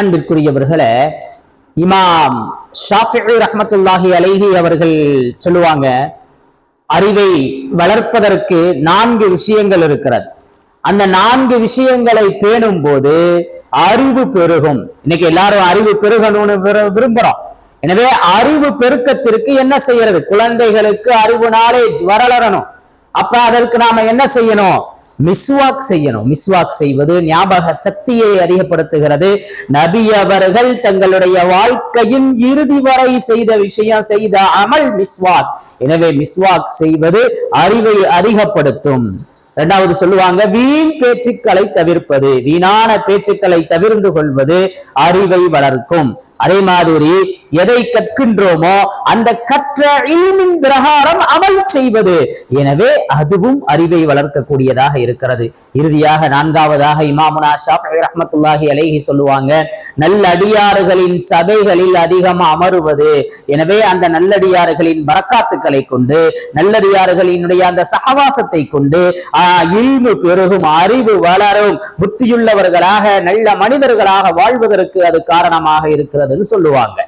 அன்பிற்குரியவர்களே இமாம் ஷாஃபி ரஹமத்துல்லாஹி அலைஹி அவர்கள் சொல்லுவாங்க அறிவை வளர்ப்பதற்கு நான்கு விஷயங்கள் இருக்கிறது. அந்த நான்கு விஷயங்களை பேணும் போது அறிவு பெருகும். இன்னைக்கு எல்லாரும் அறிவு பெருகணும்னு விரும்புறோம். எனவே அறிவு பெருக்கத்திற்கு என்ன செய்யறது? குழந்தைகளுக்கு அறிவு நாலேஜ் வளரணும் அப்ப அதற்கு நாம என்ன செய்யணும்? மிஸ்வாக் செய்யணும். மிஸ்வாக் செய்வது ஞாபக சக்தியை அதிகப்படுத்துகிறது. நபி அவர்கள் தங்களுடைய வாழ்க்கையின் இறுதி வரை செய்த விஷயம் செய்த அமல் மிஸ்வாக். எனவே மிஸ்வாக் செய்வது அறிவை அதிகப்படுத்தும். இரண்டாவது சொல்லுவாங்க வீண் பேச்சுக்களை தவிர்ப்பது வீணான பேச்சுக்களை தவிர்ந்து கொள்வது அறிவை வளர்க்கும். அதே மாதிரி எதை கற்கின்றோமோ அந்த கற்ற இல்மின் பிரகாரம் அமல் செய்வது. எனவே அதுவும் அறிவை வளர்க்கக்கூடியதாக இருக்கிறது. இறுதியாக நான்காவதாக இமாமுனா ஷாஃபி ரஹ்மத்துல்லாஹி அலைஹி சொல்லுவாங்க நல்லடியாறுகளின் சபைகளில் அதிகம் அமருவது. எனவே அந்த நல்லடியாறுகளின் பரக்காத்துக்களை கொண்டு நல்லடியாறுகளினுடைய அந்த சகவாசத்தை கொண்டு இல்மு பெருகும் அறிவு வளரும் புத்தியுள்ளவர்களாக நல்ல மனிதர்களாக வாழ்வதற்கு அது காரணமாக இருக்கிறதுன்னு சொல்லுவாங்க.